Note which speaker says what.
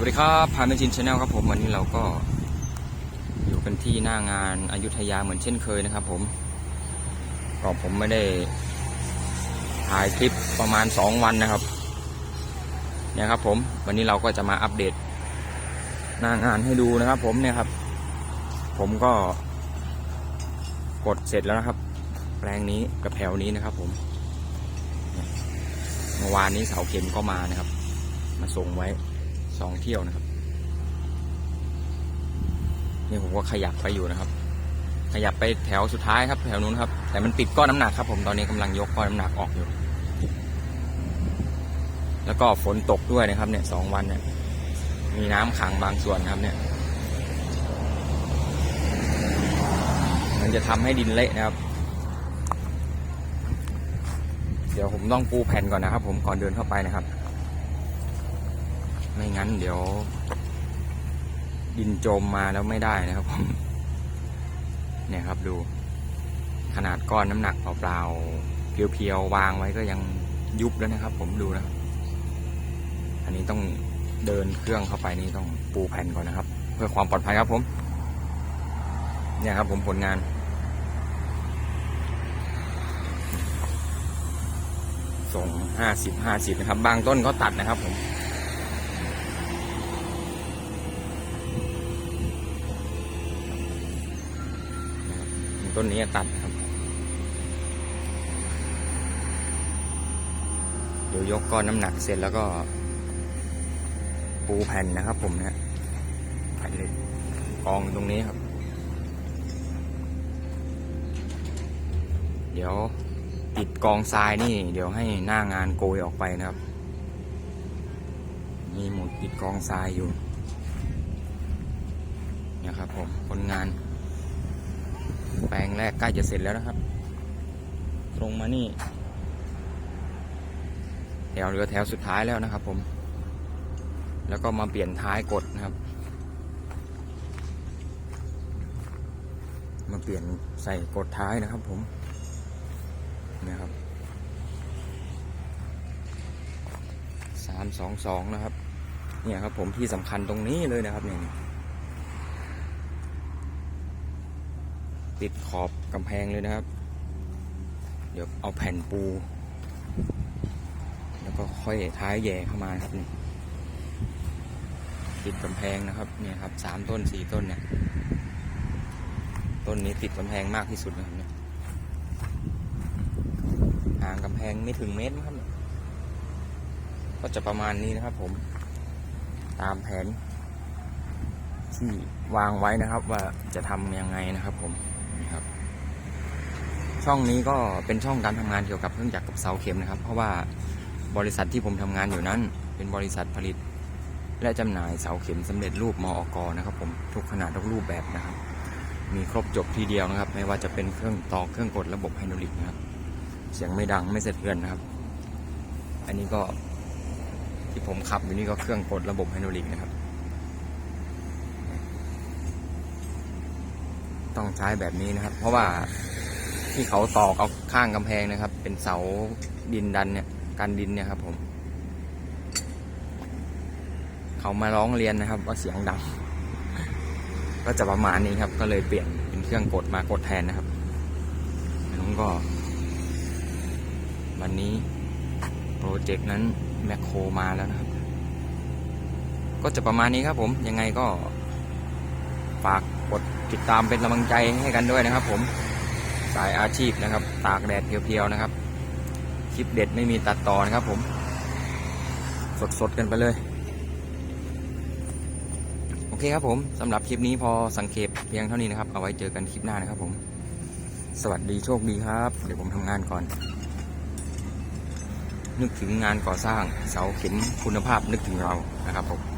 Speaker 1: วัสดีครับพาเมจินชาแนลครับผมวันนี้เราก็อยู่กันที่หน้างานอายุทยาเหมือนเช่นเคยนะครับผมก็ผมไม่ได้ถ่ายคลิปประมาณ 2 วันนะครับเนี่ยครับผมวันนี้เราก็จะมาอัปเดต หน้างานให้ดูนะครับ ผมเนี่ยครับ ผมก็กดเสร็จแล้วนะครับ แปลงนี้กับแถวนี้นะครับ ผมเมื่อวานนี้เสาเข็มก็มานะครับ มาส่งไว้ สองเที่ยวนะครับ นี่ผมก็ขยับไปอยู่นะครับ ขยับไปแถวสุดท้ายครับ แถวนู้นครับ แต่มันปิดก้อนน้ำหนักครับผมตอนนี้กำลังยกก้อนน้ำหนักออกอยู่ แล้วก็ฝนตกด้วยนะครับ เนี่ยสองวันเนี่ย มีน้ำขังบางส่วนครับ เนี่ย มันจะทำให้ดินเละนะครับ เดี๋ยวผมต้องปูแผ่นก่อนนะครับ ผมก่อนเดินเข้าไปนะครับ ไม่งั้นเดี๋ยว ดินจมมาแล้วไม่ได้นะครับผมเนี่ยครับดู ขนาดก้อนน้ำหนักเปล่าๆเพียวๆวางไว้ก็ยังยุบแล้วนะครับ ผมดูนะครับอันนี้ต้องเดินเครื่องเข้าไปนี่ต้องปูแผ่นก่อนนะครับ เพื่อความปลอดภัยครับผม เนี่ยครับผมผลงานส่งห้าสิบห้าสิบนะครับ บางต้นก็ตัดนะครับผม ต้นนี้ตัดครับ เดี๋ยวยกก้อนน้ำหนักเสร็จแล้วก็ ปูแผ่นนะครับผมเนี่ยแผ่นเล็กองตรงนี้ครับ เดี๋ยวติดกองทรายนี่ เดี๋ยวให้หน้างานโกยออกไปนะครับ มีหมุดติดกองทรายอยู่นี่ยครับผมผลงาน แปลงแรกใกล้จะเสร็จแล้วนะครับ ตรงมานี่แถวเรือแถวสุดท้ายแล้วนะครับ ผม แล้วก็มาเปลี่ยนท้ายกดนะครับ มาเปลี่ยนใส่กดท้ายนะครับ ผมเนี่ยครับสามสองสองนะครับ เนี่ยครับผมที่สำคัญตรงนี้เลยนะครับเนี่ย ติดขอบกำแพงเลยนะครับ เดี๋ยวเอาแผ่นปู แล้วก็ค่อยท้ายแย่เข้ามาติดกำแพงนะครับเนี่ยครับสามต้นสี่ต้นเนี่ยต้นนี้ติดกำแพงมากที่สุดนะครับเนี่ยห่างกำแพงไม่ถึงเมตรครับ ก็จะประมาณนี้นะครับ ผม ตามแผนที่วางไว้นะครับ ว่าจะทำยังไงนะครับผม ช่องนี้ก็เป็นช่องการทำงานเกี่ยวกับเครื่องจักรกับเสาเข็มนะครับ เพราะว่าบริษัทที่ผมทำงานอยู่นั้น เป็นบริษัทผลิต และจำหน่ายเสาเข็มสำเร็จรูปมออกนะครับ ผมทุกขนาดทุกรูปแบบนะครับ มีครบจบทีเดียวนะครับ ไม่ว่าจะเป็นเครื่องต่อเครื่องกดระบบไฮดรอลิกนะครับ เสียงไม่ดังไม่สะเทือนนะครับ อันนี้ก็ที่ผมขับอยู่นี่ก็เครื่องกดระบบไฮดรอลิกนะครับ ต้องใช้แบบนี้นะครับ เพราะว่า ที่เขาตอกเอาข้างกำแพงนะครับ เป็นเสาดินดันเนี่ยกันดินเนี่ยครับผม เขามาร้องเรียนนะครับ ว่าเสียงดังก็จะประมาณนี้ครับ ก็เลยเปลี่ยนเป็นเครื่องกดมากดแทนนะครับน้องก็ วันนี้โปรเจกต์นั้นแมคโครมาแล้วนะครับ ก็จะประมาณนี้ครับผมยังไงก็ฝากกดติดตามเป็นกำลังใจให้กันด้วยนะครับผม สายอาชีพนะครับ ตากแดดเพียวๆนะครับ คลิปเด็ดไม่มีตัดต่อนะครับผม สดๆกันไปเลย โอเคครับผมสำหรับคลิปนี้พอสังเกตเพียงเท่านี้นะครับ เอาไว้เจอกันคลิปหน้านะครับผม สวัสดีโชคดีครับ เดี๋ยวผมทำงานก่อน นึกถึงงานก่อสร้างเสาเข็มคุณภาพนึกถึงเรานะครับผม